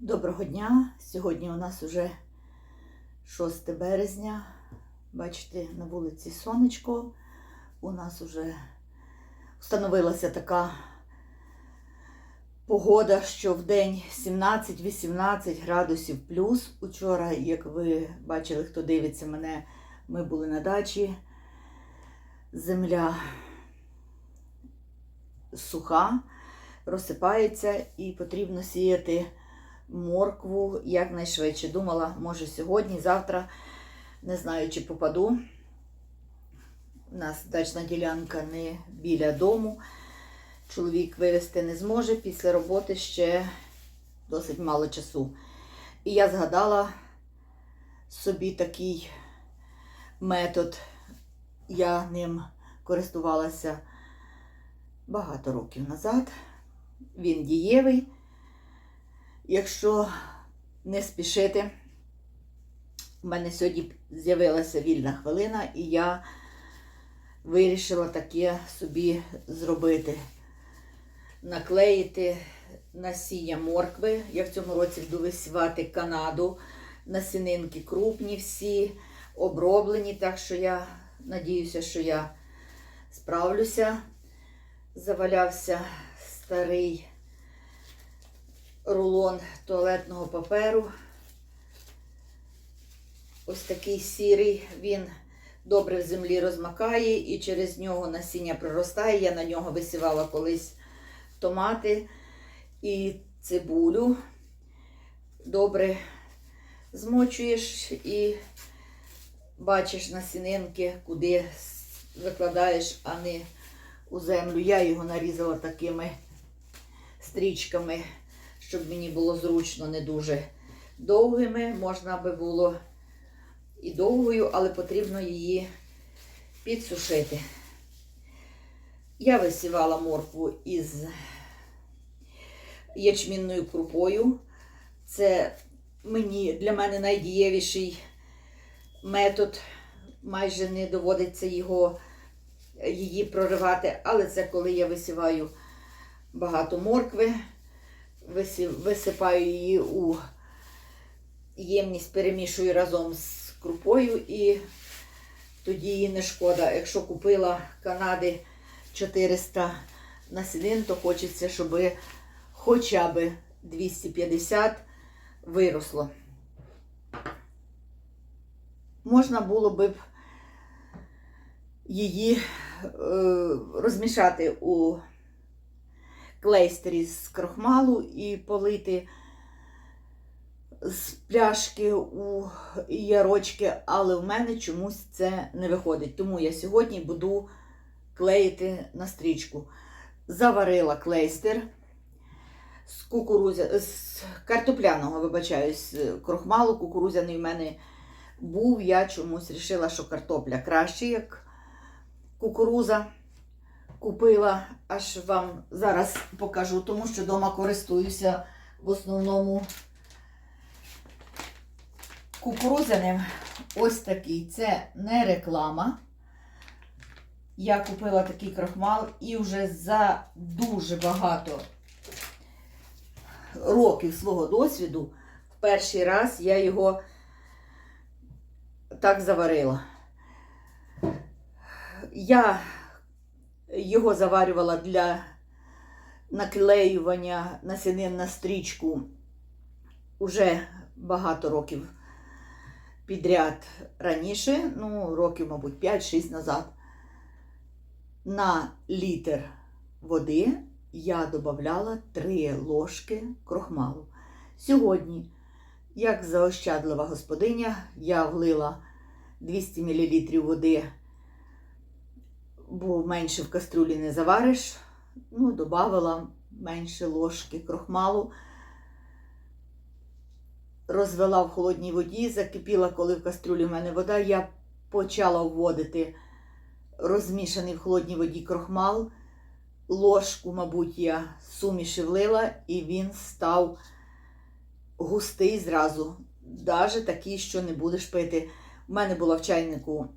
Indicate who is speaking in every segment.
Speaker 1: Доброго дня! Сьогодні у нас уже 6 березня. Бачите, на вулиці сонечко. У нас вже встановилася така погода, що в день 17-18 градусів плюс. Учора, як ви бачили, хто дивиться мене, ми були на дачі. Земля суха, розсипається і потрібно сіяти моркву якнайшвидше. Думала, може сьогодні, завтра, не знаю, чи попаду. У нас дачна ділянка не біля дому. Чоловік вивезти не зможе. Після роботи ще досить мало часу. І я згадала собі такий метод. Я ним користувалася багато років назад. Він дієвий. Якщо не спішити, у мене сьогодні з'явилася вільна хвилина, і я вирішила таке собі зробити. Наклеїти насіння моркви. Я в цьому році буду висівати Канаду. Насінинки крупні всі, оброблені, так що я надіюся, що я справлюся. Завалявся старий рулон туалетного паперу. Ось такий сірий, він добре в землі розмакає і через нього насіння проростає. Я на нього висівала колись томати і цибулю. Добре змочуєш і бачиш насінинки, куди викладаєш, а не у землю. Я його нарізала такими стрічками щоб мені було зручно, не дуже довгими. Можна би було і довгою, але потрібно її підсушити. Я висівала моркву із ячмінною крупою. Це мені, для мене найдієвіший метод. Майже не доводиться його, її проривати, але це коли я висіваю багато моркви висипаю її у ємність, перемішую разом з крупою і тоді її не шкода. Якщо купила Канади 400 насінин, то хочеться, щоб хоча б 250 виросло. Можна було б її е, розмішати у клейстері з крохмалу і полити з пляшки у ярочки, але в мене чомусь це не виходить. Тому я сьогодні буду клеїти на стрічку. Заварила клейстер з кукурузя, з картопляного, вибачаюсь, крохмалу. Кукурузяний в мене був. Я чомусь вирішила, що картопля краще, як кукуруза купила, аж вам зараз покажу, тому що вдома користуюся в основному кукурудзяним. Ось такий. Це не реклама. Я купила такий крохмал і вже за дуже багато років свого досвіду в перший раз я його так заварила. Я його заварювала для наклеювання насінин на стрічку уже багато років підряд раніше, ну, років, мабуть, 5-6 назад. На літр води я додавала 3 ложки крохмалу. Сьогодні, як заощадлива господиня, я влила 200 мл води бо менше в каструлі не завариш. Ну, додавала менше ложки крохмалу. Розвела в холодній воді, закипіла, коли в каструлі в мене вода. Я почала вводити розмішаний в холодній воді крохмал. Ложку, мабуть, я суміші влила, і він став густий зразу. Навіть такий, що не будеш пити. У мене була в чайнику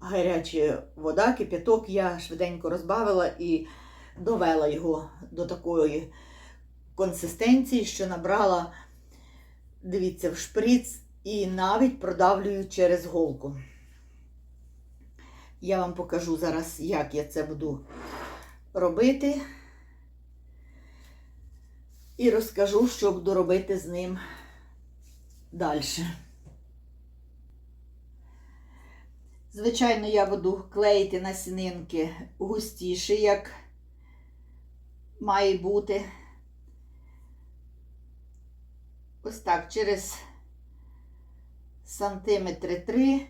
Speaker 1: гаряча вода, кип'яток, я швиденько розбавила і довела його до такої консистенції, що набрала дивіться, в шприц і навіть продавлюю через голку. Я вам покажу зараз, як я це буду робити. І розкажу, що буду робити з ним далі. Звичайно, я буду клеїти насінинки густіше, як має бути. Ось так, через сантиметри три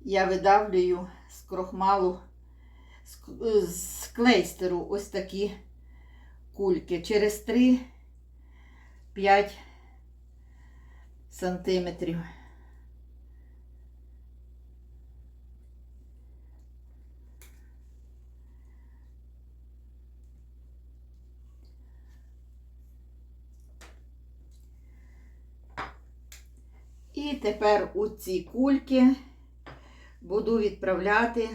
Speaker 1: я видавлюю з крохмалу, з з клейстеру ось такі кульки. Через 3-5 сантиметрів. І тепер у ці кульки буду відправляти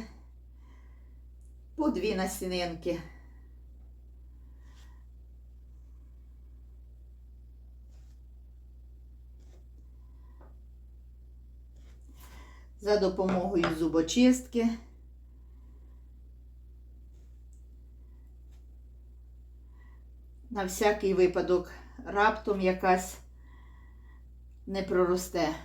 Speaker 1: по дві насінинки. За допомогою зубочистки. На всякий випадок раптом якась не проросте.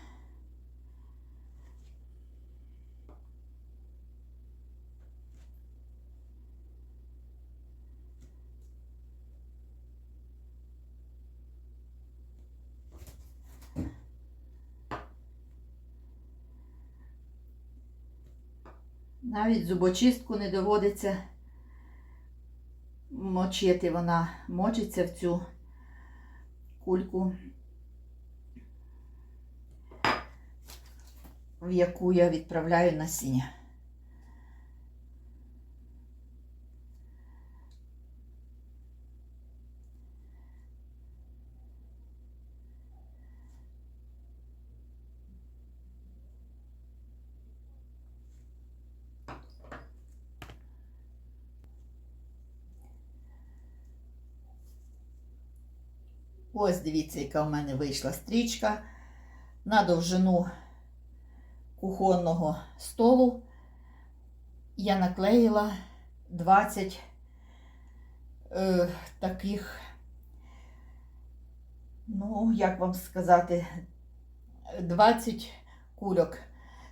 Speaker 1: Навіть зубочистку не доводиться мочити, вона мочиться в цю кульку, в яку я відправляю насіння. Ось дивіться, яка в мене вийшла стрічка на довжину кухонного столу. Я наклеїла 20 е, таких, ну, як вам сказати, 20 кульок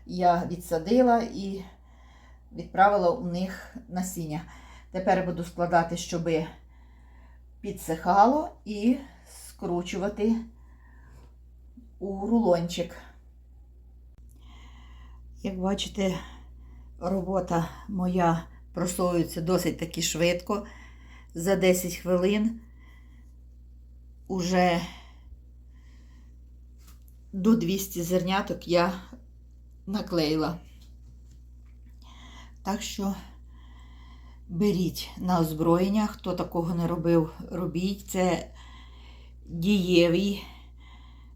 Speaker 1: я відсадила і відправила у них насіння. Тепер буду складати, щоби підсихало і скручувати у рулончик. Як бачите, робота моя просовується досить таки швидко. За 10 хвилин уже до 200 зерняток я наклеїла. Так що беріть на озброєння, хто такого не робив, робіть. Це дієвий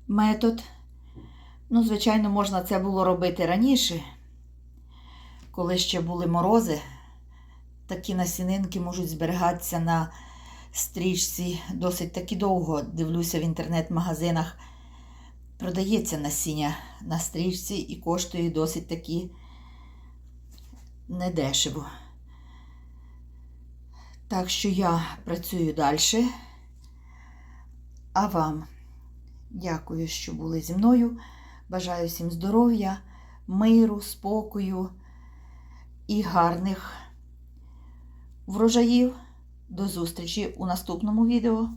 Speaker 1: метод. Ну, звичайно, можна це було робити раніше, коли ще були морози. Такі насінинки можуть зберігатися на стрічці досить таки довго. Дивлюся в інтернет-магазинах. Продається насіння на стрічці і коштує досить таки недешево. Так що я працюю далі. А вам дякую, що були зі мною. Бажаю всім здоров'я, миру, спокою і гарних врожаїв. До зустрічі у наступному відео.